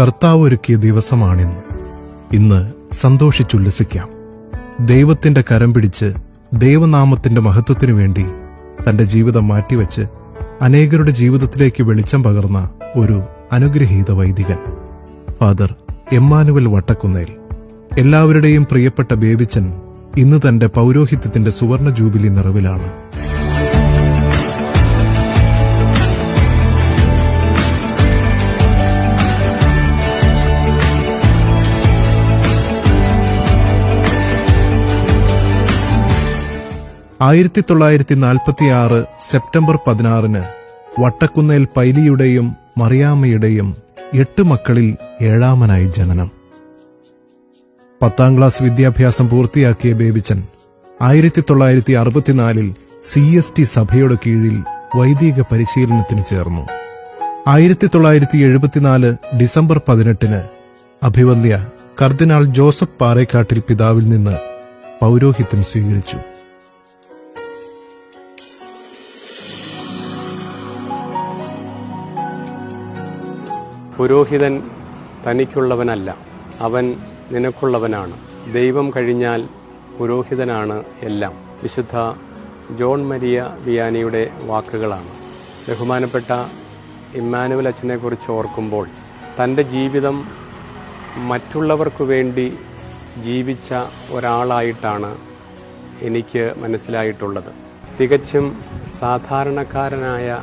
കർത്താവ് ഒരുക്കിയ ദിവസമാണിന്ന്. ഇന്ന് സന്തോഷിച്ചുല്ലസിക്കാം ദൈവത്തിന്റെ കരം പിടിച്ച് ദൈവനാമത്തിന്റെ മഹത്വത്തിനു വേണ്ടി തന്റെ ജീവിതം മാറ്റിവെച്ച് അനേകരുടെ ജീവിതത്തിലേക്ക് വെളിച്ചം പകർന്ന ഒരു അനുഗ്രഹീത വൈദികൻ. Father Emmanuel Vattakunnel. എല്ലാവരുടെയും പ്രിയപ്പെട്ട ബേബിച്ചൻ ഇന്ന് തന്റെ പൗരോഹിത്യത്തിന്റെ സുവർണ ജൂബിലി നിറവിലാണ്. ആയിരത്തി തൊള്ളായിരത്തി നാൽപ്പത്തി ആറ് സെപ്റ്റംബർ പതിനാറിന് വട്ടക്കുന്നേൽ പൈലിയുടെയും മറിയാമ്മയുടെയും എട്ട് മക്കളിൽ ഏഴാമനായി ജനനം. പത്താം ക്ലാസ് വിദ്യാഭ്യാസം പൂർത്തിയാക്കിയ ബേബിച്ചൻ ആയിരത്തി തൊള്ളായിരത്തി അറുപത്തിനാലിൽ സി എസ് ടി സഭയുടെ കീഴിൽ വൈദിക പരിശീലനത്തിന് ചേർന്നു. ആയിരത്തി തൊള്ളായിരത്തി എഴുപത്തിനാല് ഡിസംബർ പതിനെട്ടിന് അഭിവന്ധ്യ കർദിനാൾ ജോസഫ് പാറേക്കാട്ടിൽ പിതാവിൽ നിന്ന് പൗരോഹിത്യം സ്വീകരിച്ചു. പുരോഹിതൻ തനിക്കുള്ളവനല്ല അവൻ നിനക്കുള്ളവനാണ്. ദൈവം കഴിഞ്ഞാൽ പുരോഹിതനാണ് എല്ലാം. വിശുദ്ധ ജോൺ മരിയ വിയാനിയുടെ വാക്കുകളാണ്. ബഹുമാനപ്പെട്ട ഇമ്മാനുവൽ അച്ഛനെക്കുറിച്ച് ഓർക്കുമ്പോൾ തന്റെ ജീവിതം മറ്റുള്ളവർക്കു വേണ്ടി ജീവിച്ച ഒരാളായിട്ടാണ് എനിക്ക് മനസ്സിലായിട്ടുള്ളത്. തികച്ചും സാധാരണക്കാരനായ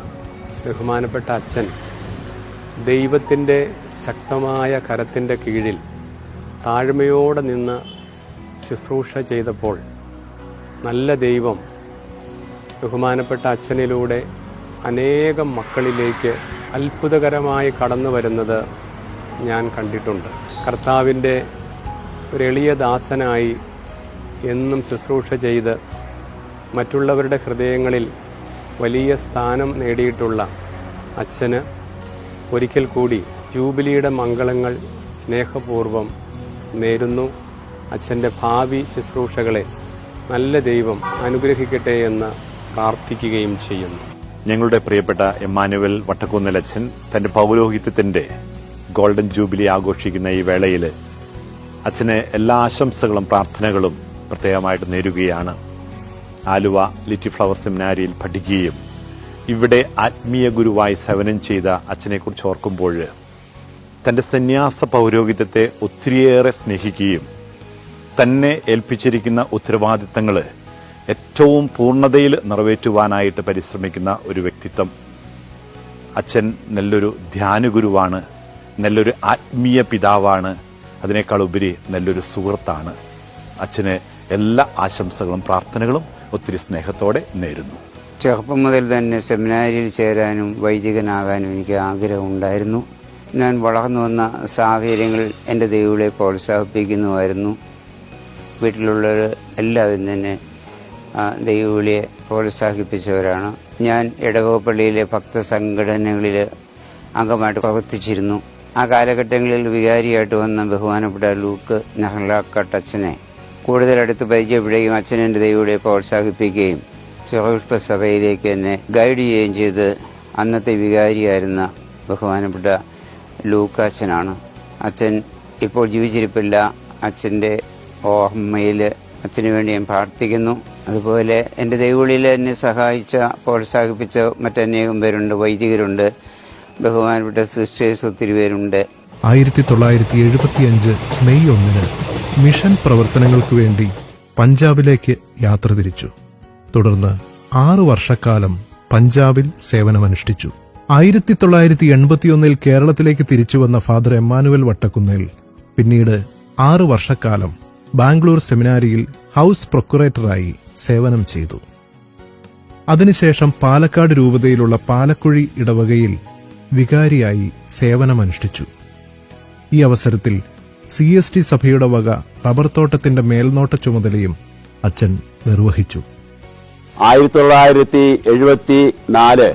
ബഹുമാനപ്പെട്ട അച്ഛൻ ദൈവത്തിന്റെ ശക്തമായ കരത്തിന്റെ കീഴിൽ താഴ്മയോടെ നിന്ന് ശുശ്രൂഷ ചെയ്തപ്പോൾ നല്ല ദൈവം ബഹുമാനപ്പെട്ട അച്ഛനിലൂടെ അനേകം മക്കളിലേക്ക് അത്ഭുതകരമായി കടന്നു വരുന്നത് ഞാൻ കണ്ടിട്ടുണ്ട്. കർത്താവിന്റെ ഒരു എളിയ ദാസനായി എന്നും ശുശ്രൂഷ ചെയ്ത് മറ്റുള്ളവരുടെ ഹൃദയങ്ങളിൽ വലിയ സ്ഥാനം നേടിയിട്ടുള്ള അച്ഛന് ഒരിക്കൽ കൂടി ജൂബിലിയുടെ മംഗളങ്ങൾ സ്നേഹപൂർവം നേരുന്നു. അച്ഛന്റെ ഭാവി ശുശ്രൂഷകളെ നല്ല ദൈവം അനുഗ്രഹിക്കട്ടെ എന്ന് പ്രാർത്ഥിക്കുകയും ചെയ്യുന്നു. ഞങ്ങളുടെ പ്രിയപ്പെട്ട എമ്മാനുവൽ വട്ടക്കുന്നിലച്ഛൻ തന്റെ പൗരോഹിത്യത്തിന്റെ ഗോൾഡൻ ജൂബിലി ആഘോഷിക്കുന്ന ഈ വേളയിൽ അച്ഛനെ എല്ലാ ആശംസകളും പ്രാർത്ഥനകളും പ്രത്യേകമായിട്ട് നേരുകയാണ്. ആലുവ ലിറ്റി ഫ്ലവർ സെമിനാരിയിൽ പഠിക്കുകയും ഇവിടെ ആത്മീയ ഗുരുവായി സേവനം ചെയ്ത അച്ഛനെക്കുറിച്ച് ഓർക്കുമ്പോൾ തന്റെ സന്യാസ പൗരോഹിത്യത്തെ ഒത്തിരിയേറെ സ്നേഹിക്കുകയും തന്നെ ഏൽപ്പിച്ചിരിക്കുന്ന ഉത്തരവാദിത്തങ്ങൾ ഏറ്റവും പൂർണതയിൽ നിറവേറ്റുവാനായിട്ട് പരിശ്രമിക്കുന്ന ഒരു വ്യക്തിത്വം. അച്ഛൻ നല്ലൊരു ധ്യാനഗുരുവാണ് നല്ലൊരു ആത്മീയ പിതാവാണ് അതിനേക്കാൾ ഉപരി നല്ലൊരു സുഹൃത്താണ്. അച്ഛന് എല്ലാ ആശംസകളും പ്രാർത്ഥനകളും ഒത്തിരി സ്നേഹത്തോടെ നേരുന്നു. ചെറുപ്പം മുതൽ തന്നെ സെമിനാരിയിൽ ചേരാനും വൈദികനാകാനും എനിക്ക് ആഗ്രഹമുണ്ടായിരുന്നു. ഞാൻ വളർന്നു വന്ന സാഹചര്യങ്ങൾ എന്റെ ദൈവങ്ങളെ പ്രോത്സാഹിപ്പിക്കുന്നുമായിരുന്നു. വീട്ടിലുള്ളവർ എല്ലാവരും തന്നെ ദൈവവിളിയെ പ്രോത്സാഹിപ്പിച്ചവരാണ്. ഞാൻ ഇടവകപ്പള്ളിയിലെ ഭക്തസംഘടനകളിൽ അംഗമായിട്ട് പ്രവർത്തിച്ചിരുന്നു. ആ കാലഘട്ടങ്ങളിൽ വികാരിയായിട്ട് വന്ന ബഹുമാനപ്പെട്ട ലൂക്ക് നെഹ്ലാക്കട്ടച്ഛനെ കൂടുതൽ അടുത്ത് പരിചയപ്പെടുകയും അച്ഛൻ എന്റെ ദൈവവിളിയെ പ്രോത്സാഹിപ്പിക്കുകയും ചെറുപുഷ്പ സഭയിലേക്ക് എന്നെ ഗൈഡ് ചെയ്യുകയും ചെയ്ത് അന്നത്തെ വികാരിയായിരുന്ന ബഹുമാനപ്പെട്ട ലൂക്കാച്ചനാണ്. അച്ഛൻ ഇപ്പോൾ ജീവിച്ചിരിപ്പില്ല. അച്ഛന്റെ ഓർമ്മയിൽ അച്ഛന് വേണ്ടി ഞാൻ പ്രാർത്ഥിക്കുന്നു. അതുപോലെ എന്റെ ദൈവവിളിയിൽ എന്നെ സഹായിച്ച പ്രോത്സാഹിപ്പിച്ച മറ്റനേകം പേരുണ്ട് വൈദികരുണ്ട്. ബഹുമാനപ്പെട്ട സിസ്റ്റേഴ്സ് ഒത്തിരി പേരുണ്ട്. ആയിരത്തി തൊള്ളായിരത്തി എഴുപത്തിയഞ്ച് മെയ് ഒന്നിന് മിഷൻ പ്രവർത്തനങ്ങൾക്ക് വേണ്ടി പഞ്ചാബിലേക്ക് യാത്ര തിരിച്ചു. തുടർന്ന് ആറു വർഷക്കാലം പഞ്ചാബിൽ സേവനമനുഷ്ഠിച്ചു. ആയിരത്തി തൊള്ളായിരത്തി എൺപത്തിയൊന്നിൽ കേരളത്തിലേക്ക് തിരിച്ചുവന്ന ഫാദർ എമ്മാനുവൽ വട്ടക്കുന്നിൽ പിന്നീട് ആറു വർഷക്കാലം ബാംഗ്ലൂർ സെമിനാരിയിൽ ഹൗസ് പ്രൊക്കുറേറ്ററായി സേവനം ചെയ്തു. അതിനുശേഷം പാലക്കാട് രൂപതയിലുള്ള പാലക്കുഴി ഇടവകയിൽ വികാരിയായി സേവനമനുഷ്ഠിച്ചു. ഈ അവസരത്തിൽ സി എസ് ടി സഭയുടെ വക റബ്ബർ തോട്ടത്തിന്റെ മേൽനോട്ട ചുമതലയും അച്ഛൻ നിർവഹിച്ചു. ആയിരത്തി തൊള്ളായിരത്തി എഴുപത്തി നാല്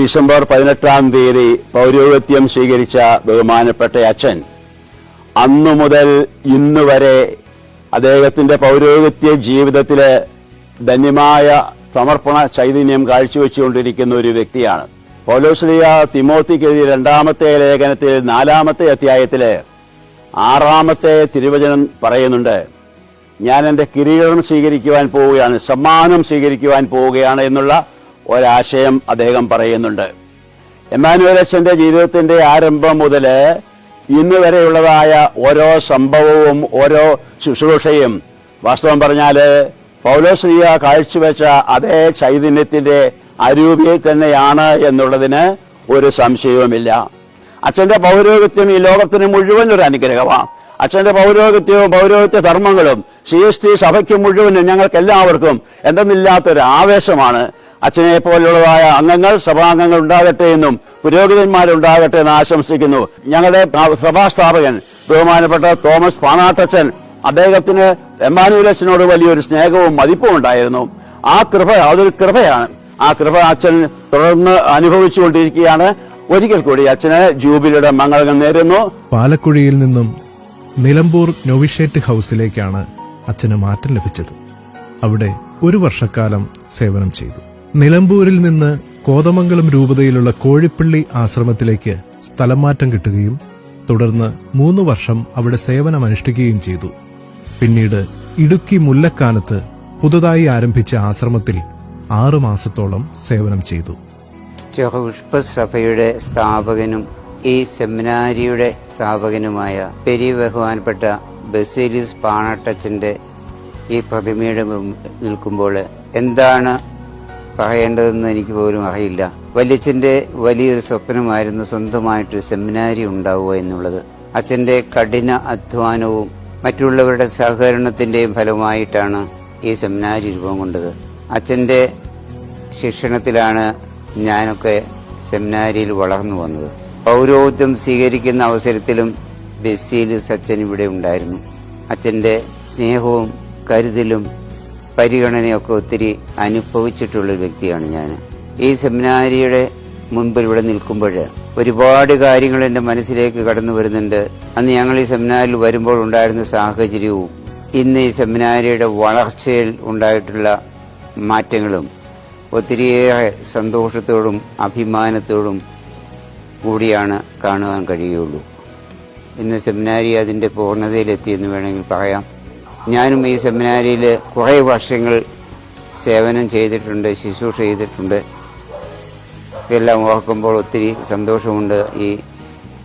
ഡിസംബർ പതിനെട്ടാം തീയതി പൗരോഹിത്യം സ്വീകരിച്ച ബഹുമാനപ്പെട്ട അച്ഛൻ. അന്നു മുതൽ ഇന്ന് വരെ അദ്ദേഹത്തിന്റെ പൗരോഹിത്യ ജീവിതത്തിലെ ധന്യമായ സമർപ്പണ ചൈതന്യം കാഴ്ചവെച്ചുകൊണ്ടിരിക്കുന്ന ഒരു വ്യക്തിയാണ്. പൗലോസ്ലിയ തിമോത്തിക്ക് എഴുതിയ രണ്ടാമത്തെ ലേഖനത്തിൽ നാലാമത്തെ അധ്യായത്തിലെ ആറാമത്തെ തിരുവചനം പറയുന്നുണ്ട്. ഞാൻ എന്റെ കിരീടം സ്വീകരിക്കുവാൻ പോവുകയാണ് സമ്മാനം സ്വീകരിക്കുവാൻ പോവുകയാണ് എന്നുള്ള ഒരാശയം അദ്ദേഹം പറയുന്നുണ്ട്. എമാനുവൽ ജീവിതത്തിന്റെ ആരംഭം മുതൽ ഇന്ന് വരെയുള്ളതായ ഓരോ സംഭവവും ഓരോ ശുശ്രൂഷയും വാസ്തവം പറഞ്ഞാൽ പൗലോശ്രീയ കാഴ്ചവെച്ച അതേ ചൈതന്യത്തിന്റെ അരൂപിയിൽ തന്നെയാണ് എന്നുള്ളതിന് ഒരു സംശയവുമില്ല. അച്ഛന്റെ പൗരോഹിത്യം ഈ ലോകത്തിന് മുഴുവൻ ഒരു അനുഗ്രഹമാണ് അച്ഛന്റെ പൗരോഹിത്യവും പൗരോഹിത്യ ധർമ്മങ്ങളും സി എസ് ടി സഭയ്ക്ക് മുഴുവനും ഞങ്ങൾക്ക് എല്ലാവർക്കും എന്തെന്നില്ലാത്തൊരു ആവേശമാണ്. അച്ഛനെ പോലുള്ളതായ അംഗങ്ങൾ സഭാംഗങ്ങൾ ഉണ്ടാകട്ടെ എന്നും പുരോഹിതന്മാരുണ്ടാകട്ടെ എന്ന് ആശംസിക്കുന്നു. ഞങ്ങളുടെ സഭാസ്ഥാപകൻ ബഹുമാനപ്പെട്ട തോമസ് പാണാട്ടച്ചൻ അദ്ദേഹത്തിന് എമ്മാനുവലച്ചനോട് വലിയൊരു സ്നേഹവും മതിപ്പും ഉണ്ടായിരുന്നു. ആ കൃപ അതൊരു കൃപയാണ്. ആ കൃപ അച്ഛൻ തുടർന്ന് അനുഭവിച്ചുകൊണ്ടിരിക്കുകയാണ്. ഒരിക്കൽ കൂടി അച്ഛന് ജൂബിലിയുടെ മംഗളങ്ങൾ നേരുന്നു. പാലക്കുഴിയിൽ നിന്നും നിലമ്പൂർ നൊവിഷേറ്റ് ഹൗസിലേക്കാണ് അച്ഛന് മാറ്റം ലഭിച്ചത്. അവിടെ ഒരു വർഷക്കാലം സേവനം ചെയ്തു. നിലമ്പൂരിൽ നിന്ന് കോതമംഗലം രൂപതയിലുള്ള കോഴിപ്പള്ളി ആശ്രമത്തിലേക്ക് സ്ഥലം മാറ്റം കിട്ടുകയും തുടർന്ന് മൂന്ന് വർഷം അവിടെ സേവനമനുഷ്ഠിക്കുകയും ചെയ്തു. പിന്നീട് ഇടുക്കി മുല്ലക്കാനത്ത് പുതുതായി ആരംഭിച്ച ആശ്രമത്തിൽ ആറുമാസത്തോളം സേവനം ചെയ്തു. സഭയുടെ സ്ഥാപകനും ഈ സെമിനാരിയുടെ സ്ഥാപകനുമായ പെരി ബഹുമാനപ്പെട്ട ബസേലിസ് പാണട്ടച്ചന്റെ ഈ പ്രതിമയുടെ നിൽക്കുമ്പോൾ എന്താണ് പറയേണ്ടതെന്ന് എനിക്ക് പോലും അറിയില്ല. വല്യച്ഛന്റെ വലിയൊരു സ്വപ്നമായിരുന്നു സ്വന്തമായിട്ടൊരു സെമിനാരി ഉണ്ടാവുക എന്നുള്ളത്. അച്ഛന്റെ കഠിന അധ്വാനവും മറ്റുള്ളവരുടെ സഹകരണത്തിന്റെയും ഫലമായിട്ടാണ് ഈ സെമിനാരി രൂപം കൊണ്ടത്. അച്ഛന്റെ ശിക്ഷണത്തിലാണ് ഞാനൊക്കെ സെമിനാരിയിൽ വളർന്നു വന്നത്. പൗരോഹിത്യം സ്വീകരിക്കുന്ന അവസരത്തിലും ബസ്സിയിൽ സച്ചൻ ഇവിടെ ഉണ്ടായിരുന്നു. അച്ഛന്റെ സ്നേഹവും കരുതലും പരിഗണനയൊക്കെ ഒത്തിരി അനുഭവിച്ചിട്ടുള്ള വ്യക്തിയാണ് ഞാൻ. ഈ സെമിനാരിയുടെ മുൻപിൽ ഇവിടെ നിൽക്കുമ്പോൾ ഒരുപാട് കാര്യങ്ങൾ എന്റെ മനസ്സിലേക്ക് കടന്നു വരുന്നുണ്ട്. അന്ന് ഞങ്ങൾ ഈ സെമിനാരിൽ വരുമ്പോൾ ഉണ്ടായിരുന്ന സാഹചര്യവും ഇന്ന് ഈ സെമിനാരിയുടെ വളർച്ചയിൽ ഉണ്ടായിട്ടുള്ള മാറ്റങ്ങളും ഒത്തിരിയേറെ സന്തോഷത്തോടും അഭിമാനത്തോടും കൂടിയാണ് കാണുവാൻ കഴിയുള്ളൂ. ഇന്ന് സെമിനാരി അതിന്റെ പൂർണതയിലെത്തിയെന്ന് വേണമെങ്കിൽ പറയാം. ഞാനും ഈ സെമിനാരിയിൽ കുറേ വർഷങ്ങൾ സേവനം ചെയ്തിട്ടുണ്ട് ശുശ്രൂഷ ചെയ്തിട്ടുണ്ട്. എല്ലാം ഓർക്കുമ്പോൾ ഒത്തിരി സന്തോഷമുണ്ട്. ഈ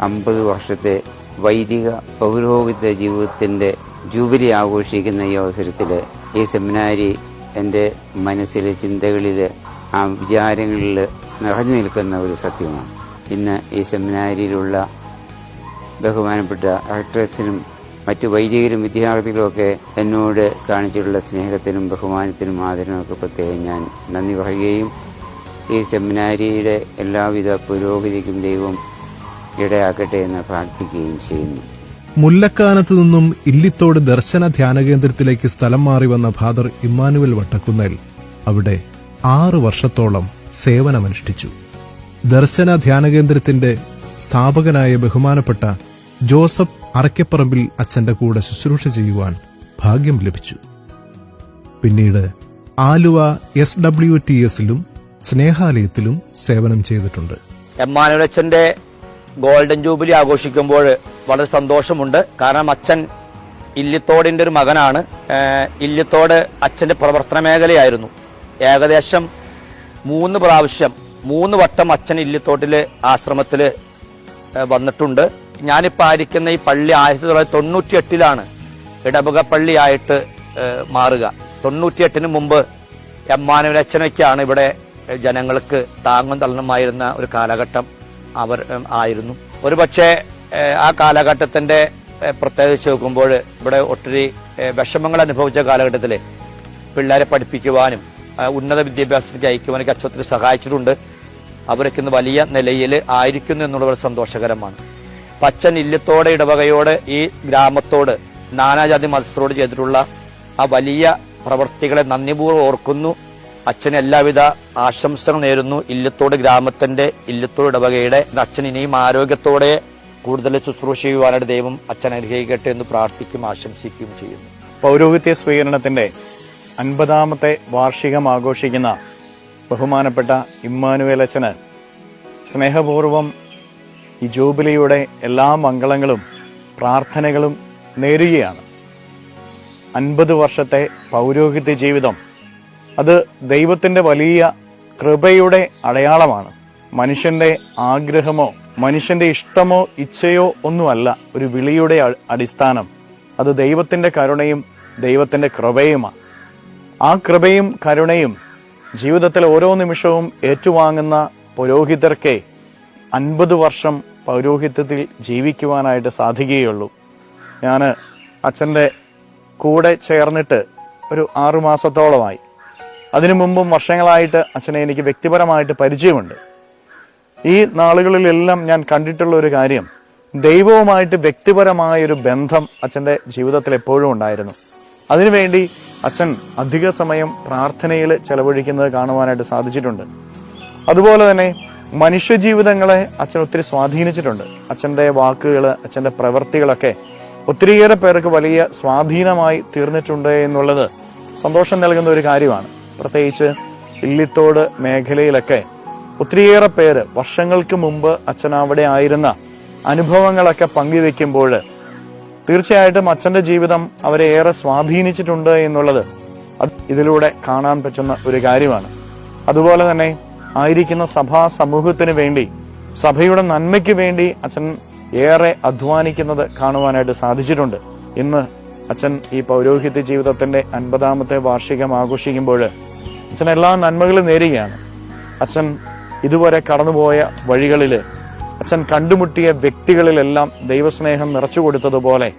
അമ്പത് വർഷത്തെ വൈദിക പൗരോഹിത ജീവിതത്തിന്റെ ജൂബിലി ആഘോഷിക്കുന്ന ഈ അവസരത്തിൽ ഈ സെമിനാരി എന്റെ മനസ്സിലെ ചിന്തകളിൽ ആ വിചാരങ്ങളിൽ നിറഞ്ഞു നിൽക്കുന്ന ഒരു സത്യമാണ്. ഇന്ന് ഈ സെമിനാരിയിലുള്ള ബഹുമാനപ്പെട്ട ആക്ട്രസിനും മറ്റു വൈദികരും വിദ്യാർത്ഥികളുമൊക്കെ എന്നോട് കാണിച്ചിട്ടുള്ള സ്നേഹത്തിനും ബഹുമാനത്തിനും ആദരവുമൊക്കെ പ്രത്യേകം ഞാൻ നന്ദി പറയുകയും ഈ സെമിനാരിയുടെ എല്ലാവിധ പുരോഗതിക്കും ദൈവം ഇടയാക്കട്ടെ എന്ന് പ്രാർത്ഥിക്കുകയും ചെയ്യുന്നു. മുല്ലക്കാനത്ത് നിന്നും ഇല്ലിത്തോട് ദർശന ധ്യാന കേന്ദ്രത്തിലേക്ക് സ്ഥലം മാറി വന്ന ഫാദർ ഇമ്മാനുവൽ വട്ടക്കുന്നേൽ അവിടെ ആറ് വർഷത്തോളം സേവനമനുഷ്ഠിച്ചു. ദർശന ധ്യാന കേന്ദ്രത്തിന്റെ സ്ഥാപകനായ ബഹുമാനപ്പെട്ട ജോസഫ് അറയ്ക്കപ്പറമ്പിൽ അച്ഛന്റെ കൂടെ ശുശ്രൂഷ ചെയ്യുവാൻ ഭാഗ്യം ലഭിച്ചു. പിന്നീട് ആലുവ എസ് ഡബ്ല്യു ടി എസിലും സ്നേഹാലയത്തിലും സേവനം ചെയ്തിട്ടുണ്ട്. എമ്മാനുവലച്ഛന്റെ ഗോൾഡൻ ജൂബിലി ആഘോഷിക്കുമ്പോൾ വളരെ സന്തോഷമുണ്ട്. കാരണം അച്ഛൻ ഇല്ലിത്തോടിന്റെ ഒരു മകനാണ്. ഇല്ലിത്തോട് അച്ഛന്റെ പ്രവർത്തന മേഖലയായിരുന്നു. ഏകദേശം മൂന്ന് പ്രാവശ്യം മൂന്ന് വട്ടം അച്ഛൻ ഇല്ലിത്തോട്ടിൽ ആശ്രമത്തിൽ വന്നിട്ടുണ്ട്. ഞാനിപ്പോൾ ആയിരിക്കുന്ന ഈ പള്ളി ആയിരത്തി തൊള്ളായിരത്തി തൊണ്ണൂറ്റി എട്ടിലാണ് ഇടവക പള്ളിയായിട്ട് മാറുക. തൊണ്ണൂറ്റിയെട്ടിന് മുമ്പ് എമ്മാനുവലച്ഛനൊക്കെയാണ് ഇവിടെ ജനങ്ങൾക്ക് താങ്ങും തള്ളണമായിരുന്ന ഒരു കാലഘട്ടം അവർ ആയിരുന്നു. ഒരുപക്ഷെ ആ കാലഘട്ടത്തിന്റെ പ്രത്യേകിച്ച് നോക്കുമ്പോൾ ഇവിടെ ഒത്തിരി വിഷമങ്ങൾ അനുഭവിച്ച കാലഘട്ടത്തിൽ പിള്ളേരെ പഠിപ്പിക്കുവാനും ഉന്നത വിദ്യാഭ്യാസത്തിലേക്ക് അയക്കുവാനൊക്കെ അച്ഛത്തിൽ സഹായിച്ചിട്ടുണ്ട്. അവരൊക്കെ ഇന്ന് വലിയ നിലയിൽ ആയിരിക്കുന്നു എന്നുള്ളത് സന്തോഷകരമാണ്. പച്ചൻ ഇല്ലത്തോടെ ഇടവകയോട് ഈ ഗ്രാമത്തോട് നാനാജാതി മതസ്ഥരോട് ചെയ്തിട്ടുള്ള ആ വലിയ പ്രവർത്തികളെ നന്ദിപൂർവം ഓർക്കുന്നു. അച്ഛന് എല്ലാവിധ ആശംസകൾ നേരുന്നു. ഇല്ലത്തോട് ഗ്രാമത്തിന്റെ ഇല്ലത്തോട് ഇടവകയുടെ അച്ഛൻ ഇനിയും ആരോഗ്യത്തോടെ കൂടുതൽ ശുശ്രൂഷ ചെയ്യുവാനായിട്ട് ദൈവം അച്ഛൻ അനുഗ്രഹിക്കട്ടെ എന്ന് പ്രാർത്ഥിക്കും ആശംസിക്കുകയും ചെയ്യുന്നു. പൗരോഹിത്യ സ്വീകരണത്തിന്റെ അൻപതാമത്തെ വാർഷികം ആഘോഷിക്കുന്ന ബഹുമാനപ്പെട്ട ഇമ്മാനുവേൽ അച്ഛന് സ്നേഹപൂർവം ഈ ജൂബിലിയുടെ എല്ലാ മംഗളങ്ങളും പ്രാർത്ഥനകളും നേരുകയാണ്. അൻപത് വർഷത്തെ പൗരോഹിത്യ ജീവിതം അത് ദൈവത്തിന്റെ വലിയ കൃപയുടെ അടയാളമാണ്. മനുഷ്യന്റെ ആഗ്രഹമോ മനുഷ്യന്റെ ഇഷ്ടമോ ഇച്ഛയോ ഒന്നുമല്ല. ഒരു വിളിയുടെ അടിസ്ഥാനം അത് ദൈവത്തിന്റെ കരുണയും ദൈവത്തിന്റെ കൃപയുമാണ്. ആ കൃപയും കരുണയും ജീവിതത്തിൽ ഓരോ നിമിഷവും ഏറ്റുവാങ്ങുന്ന പുരോഹിതർക്കേ അൻപത് വർഷം പൗരോഹിത്യത്തിൽ ജീവിക്കുവാനായിട്ട് സാധിക്കുകയുള്ളൂ. ഞാൻ അച്ഛന്റെ കൂടെ ചേർന്നിട്ട് ഒരു ആറുമാസത്തോളമായി അതിനു മുമ്പും വർഷങ്ങളായിട്ട് അച്ഛനെ എനിക്ക് വ്യക്തിപരമായിട്ട് പരിചയമുണ്ട്. ഈ നാളുകളിലെല്ലാം ഞാൻ കണ്ടിട്ടുള്ള ഒരു കാര്യം ദൈവവുമായിട്ട് വ്യക്തിപരമായ ഒരു ബന്ധം അച്ഛന്റെ ജീവിതത്തിൽ എപ്പോഴും ഉണ്ടായിരുന്നു. അതിനുവേണ്ടി അച്ഛൻ അധിക സമയം പ്രാർത്ഥനയിൽ ചെലവഴിക്കുന്നത് കാണുവാനായിട്ട് സാധിച്ചിട്ടുണ്ട്. അതുപോലെ തന്നെ മനുഷ്യജീവിതങ്ങളെ അച്ഛൻ ഒത്തിരി സ്വാധീനിച്ചിട്ടുണ്ട്. അച്ഛന്റെ വാക്കുകൾ അച്ഛന്റെ പ്രവൃത്തികളൊക്കെ ഒത്തിരിയേറെ പേർക്ക് വലിയ സ്വാധീനമായി തീർന്നിട്ടുണ്ട് എന്നുള്ളത് സന്തോഷം നൽകുന്ന ഒരു കാര്യമാണ്. പ്രത്യേകിച്ച് ഇല്ലിത്തോട് മേഖലയിലൊക്കെ ഒത്തിരിയേറെ പേര് വർഷങ്ങൾക്ക് മുമ്പ് അച്ഛൻ അവിടെ ആയിരുന്ന അനുഭവങ്ങളൊക്കെ പങ്കുവെക്കുമ്പോൾ തീർച്ചയായിട്ടും അച്ഛന്റെ ജീവിതം അവരെ ഏറെ സ്വാധീനിച്ചിട്ടുണ്ട് എന്നുള്ളത് ഇതിലൂടെ കാണാൻ പറ്റുന്ന ഒരു കാര്യമാണ്. അതുപോലെ തന്നെ ആയിരിക്കുന്ന സഭാ സമൂഹത്തിന് വേണ്ടി സഭയുടെ നന്മയ്ക്ക് വേണ്ടി അച്ഛൻ ഏറെ അധ്വാനിക്കുന്നത് കാണുവാനായിട്ട് സാധിച്ചിട്ടുണ്ട്. ഇന്ന് അച്ഛൻ ഈ പൗരോഹിത്യ ജീവിതത്തിന്റെ അൻപതാമത്തെ വാർഷികം ആഘോഷിക്കുമ്പോൾ അച്ഛൻ എല്ലാ നന്മകളും നേരുകയാണ്. അച്ഛൻ ഇതുവരെ കടന്നുപോയ വഴികളിൽ അച്ഛൻ കണ്ടുമുട്ടിയ വ്യക്തികളിലെല്ലാം ദൈവസ്നേഹം നിറച്ചു കൊടുത്തതുപോലെ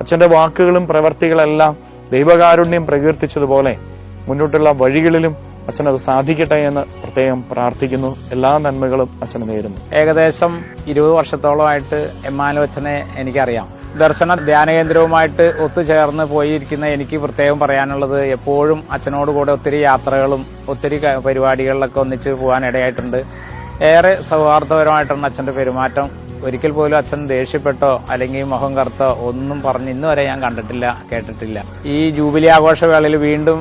അച്ഛന്റെ വാക്കുകളും പ്രവർത്തികളെല്ലാം ദൈവകാരുണ്യം പ്രകീർത്തിച്ചതുപോലെ മുന്നോട്ടുള്ള വഴികളിലും അച്ഛൻ അത് സാധിക്കട്ടെ എന്ന് പ്രത്യേകം പ്രാർത്ഥിക്കുന്നു. എല്ലാ നന്മകളും അച്ഛന് നേരുന്നു. ഏകദേശം ഇരുപത് വർഷത്തോളമായിട്ട് എമ്മാനു അച്ഛനെ എനിക്കറിയാം. ദർശന ധ്യാന കേന്ദ്രവുമായിട്ട് ഒത്തുചേർന്ന് പോയിരിക്കുന്ന എനിക്ക് പ്രത്യേകം പറയാനുള്ളത് എപ്പോഴും അച്ഛനോട് കൂടെ ഒത്തിരി യാത്രകളും ഒത്തിരി പരിപാടികളിലൊക്കെ ഒന്നിച്ച് പോകാൻ ഇടയായിട്ടുണ്ട് ഏറെ സൗഹാർദ്ദപരമായിട്ടാണ് അച്ഛന്റെ പെരുമാറ്റം. ഒരിക്കൽ പോലും അച്ഛൻ ദേഷ്യപ്പെട്ടോ അല്ലെങ്കിൽ മുഖം കറുത്തോ ഒന്നും പറഞ്ഞ് ഇന്ന് വരെ ഞാൻ കണ്ടിട്ടില്ല കേട്ടിട്ടില്ല. ഈ ജൂബിലി ആഘോഷവേളയിൽ വീണ്ടും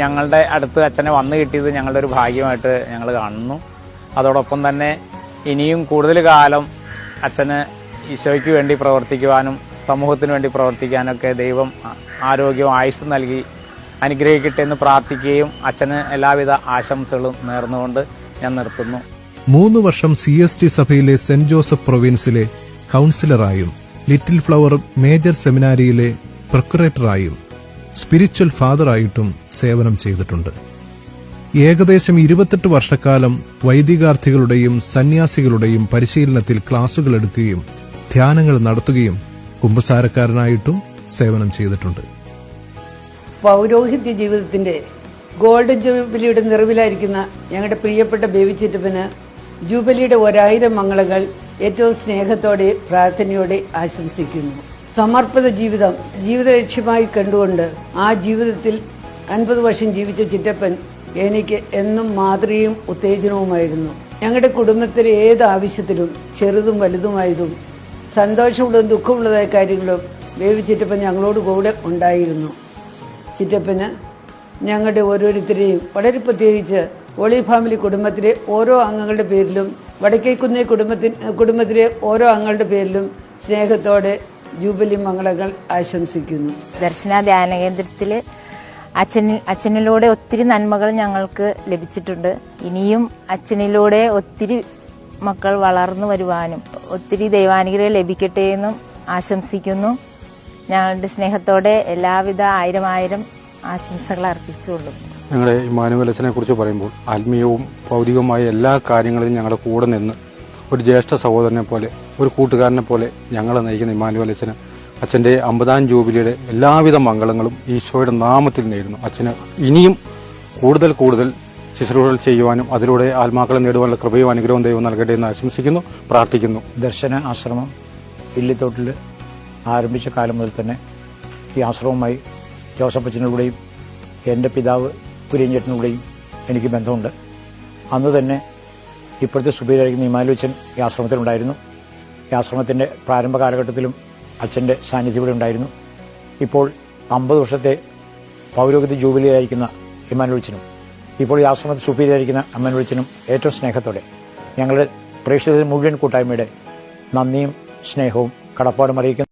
ഞങ്ങളുടെ അടുത്ത് അച്ഛനെ വന്നു കിട്ടിയത് ഞങ്ങളുടെ ഒരു ഭാഗ്യമായിട്ട് ഞങ്ങൾ കാണുന്നു. അതോടൊപ്പം തന്നെ ഇനിയും കൂടുതൽ കാലം അച്ഛന് ഈശോയ്ക്ക് വേണ്ടി പ്രവർത്തിക്കുവാനും സമൂഹത്തിന് വേണ്ടി പ്രവർത്തിക്കാനൊക്കെ ദൈവം ആരോഗ്യവും ആയുസ് നൽകി അനുഗ്രഹിക്കട്ടെ എന്ന് പ്രാർത്ഥിക്കുകയും അച്ഛന് എല്ലാവിധ ആശംസകളും നേർന്നുകൊണ്ട് ഞാൻ നിർത്തുന്നു. മൂന്ന് വർഷം സി എസ് ടി സഭയിലെ സെന്റ് ജോസഫ് പ്രൊവിൻസിലെ കൗൺസിലറായും ലിറ്റിൽ ഫ്ലവർ മേജർ സെമിനാരിയിലെ പ്രൊക്കുറേറ്ററായും സ്പിരിച്വൽ ഫാദറായിട്ടും സേവനം ചെയ്തിട്ടുണ്ട്. ഏകദേശം ഇരുപത്തെട്ട് വർഷക്കാലം വൈദികാർത്ഥികളുടെയും സന്യാസികളുടെയും പരിശീലനത്തിൽ ക്ലാസുകൾ എടുക്കുകയും ധ്യാനങ്ങൾ നടത്തുകയും കുമ്പസാരക്കാരനായിട്ടും സേവനം ചെയ്തിട്ടുണ്ട്. പൗരോഹിത്യ ജീവിതത്തിന്റെ ഗോൾഡൻ ജൂബിലിയുടെ നിറവിലായിരിക്കുന്ന ഞങ്ങളുടെ പ്രിയപ്പെട്ട ബേബി ജൂബിലിയുടെ ഒരായിരം മംഗളങ്ങൾ ഏറ്റവും സ്നേഹത്തോടെ പ്രാർത്ഥനയോടെ ആശംസിക്കുന്നു. സമർപ്പിത ജീവിതം ജീവിത ലക്ഷ്യമായി കണ്ടുകൊണ്ട് ആ ജീവിതത്തിൽ അൻപത് വർഷം ജീവിച്ച ചിറ്റപ്പൻ എനിക്ക് എന്നും മാതൃകയും ഉത്തേജനവുമായിരുന്നു. ഞങ്ങളുടെ കുടുംബത്തിലെ ഏത് ആവശ്യത്തിലും ചെറുതും വലുതുമായതും സന്തോഷമുള്ളതും ദുഃഖമുള്ളതായ കാര്യങ്ങളും ബേബി ചിറ്റപ്പൻ ഞങ്ങളോട് കൂടെ ഉണ്ടായിരുന്നു. ചിറ്റപ്പന് ഞങ്ങളുടെ ഓരോരുത്തരെയും വളരെ പ്രത്യേകിച്ച് ഒളി ഫാമിലി കുടുംബത്തിലെ ഓരോ അംഗങ്ങളുടെ പേരിലും വടക്കേക്കുന്നേ കുടുംബത്തിന് കുടുംബത്തിലെ ഓരോ അംഗങ്ങളുടെ പേരിലും സ്നേഹത്തോടെ ജൂബിലി മംഗളങ്ങൾ ആശംസിക്കുന്നു. ദർശന ധ്യാന കേന്ദ്രത്തിൽ അച്ഛനിൽ അച്ഛനിലൂടെ ഒത്തിരി നന്മകൾ ഞങ്ങൾക്ക് ലഭിച്ചിട്ടുണ്ട്. ഇനിയും അച്ഛനിലൂടെ ഒത്തിരി മക്കൾ വളർന്നു വരുവാനും ഒത്തിരി ദൈവാനുഗ്രഹം ലഭിക്കട്ടെ എന്നും ആശംസിക്കുന്നു. ഞങ്ങളുടെ സ്നേഹത്തോടെ എല്ലാവിധ ആയിരം ആയിരം ആശംസകൾ അർപ്പിച്ചുകൊള്ളും ഞങ്ങളുടെ ഇമാനുവലസിനെ കുറിച്ച് പറയുമ്പോൾ ആത്മീയവും ഭൗതികവുമായ എല്ലാ കാര്യങ്ങളിലും ഞങ്ങളുടെ കൂടെ നിന്ന് ഒരു ജ്യേഷ്ഠ സഹോദരനെ പോലെ ഒരു കൂട്ടുകാരനെ പോലെ ഞങ്ങളെ നയിക്കുന്ന ഇമാനുവലസിന് അച്ഛന്റെ അമ്പതാം ജൂബിലിയുടെ എല്ലാവിധ മംഗളങ്ങളും ഈശോയുടെ നാമത്തിൽ നേരുന്നു. അച്ഛന് ഇനിയും കൂടുതൽ കൂടുതൽ ശുശ്രൂഷകൾ ചെയ്യുവാനും അതിലൂടെ ആത്മാക്കളെ നേടുവാനുള്ള കൃപയും അനുഗ്രഹവും ദൈവം നൽകട്ടെ എന്ന് ആശംസിക്കുന്നു പ്രാർത്ഥിക്കുന്നു. ദർശന ആശ്രമം ഇല്ലിത്തോട്ടിൽ ആരംഭിച്ച കാലം മുതൽ തന്നെ ഈ ആശ്രമവുമായി ജോസഫ് അച്ഛനിലൂടെയും എന്റെ പിതാവ് കുര്യൻചേട്ടനിലൂടെയും എനിക്ക് ബന്ധമുണ്ട്. അന്ന് തന്നെ ഇപ്പോഴത്തെ സുബീരായിരിക്കുന്ന ഇമാലുച്ചൻ ഈ ആശ്രമത്തിലുണ്ടായിരുന്നു. ഈ ആശ്രമത്തിന്റെ പ്രാരംഭ കാലഘട്ടത്തിലും അച്ഛന്റെ സാന്നിധ്യം ഇവിടെ ഉണ്ടായിരുന്നു. ഇപ്പോൾ അമ്പത് വർഷത്തെ പൗരോഹിത്യ ജൂബിലിയായിരിക്കുന്ന ഇമാനുവച്ചനും ഇപ്പോൾ ഈ ആശ്രമത്തിൽ സുപ്പീരിയായിരിക്കുന്ന അമ്മനുവച്ചനും ഏറ്റവും സ്നേഹത്തോടെ ഞങ്ങളുടെ പ്രേക്ഷിത മുഴുവൻ കൂട്ടായ്മയുടെ നന്ദിയും സ്നേഹവും കടപ്പാടും അറിയിക്കുന്നു.